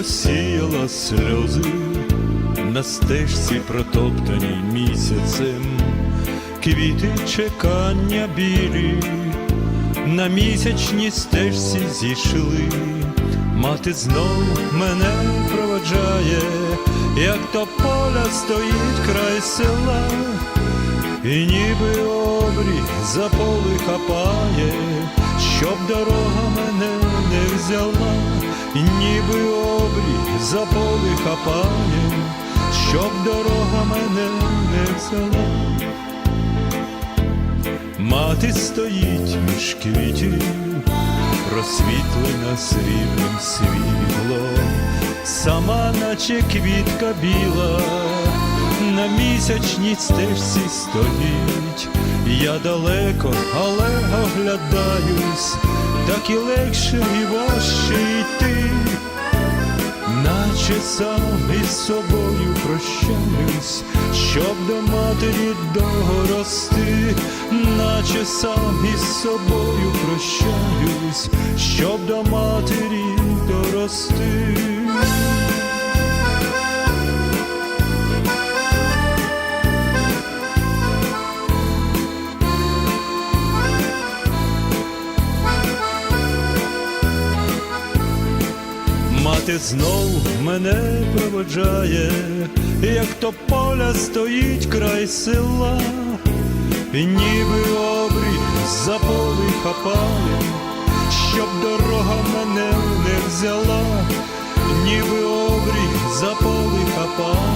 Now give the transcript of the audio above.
посіяла сльози на стежці протоптаній місяцем, квіти чекання білі, на місячній стежці зійшли, мати знов мене проводжає, як то поля стоїть край села, і ніби обрій за поли хапає, щоб дорога мене не взяла, ніби обрій за поли хапає, щоб дорога мене не взяла. Мати стоїть між квітів, розсвітлена срібним світлом, сама наче квітка біла, на місячній стежці стоїть, я далеко, але оглядаюсь, так і легше і важче йти, наче сам із собою прощаюсь, щоб до матері дорости, наче сам із собою прощаюсь, щоб до матері дорости. Мати знов мене проводжає, як то поля стоїть край села, ніби обрій за поли хапає, щоб дорога мене не взяла, ніби обрій за поли хапає,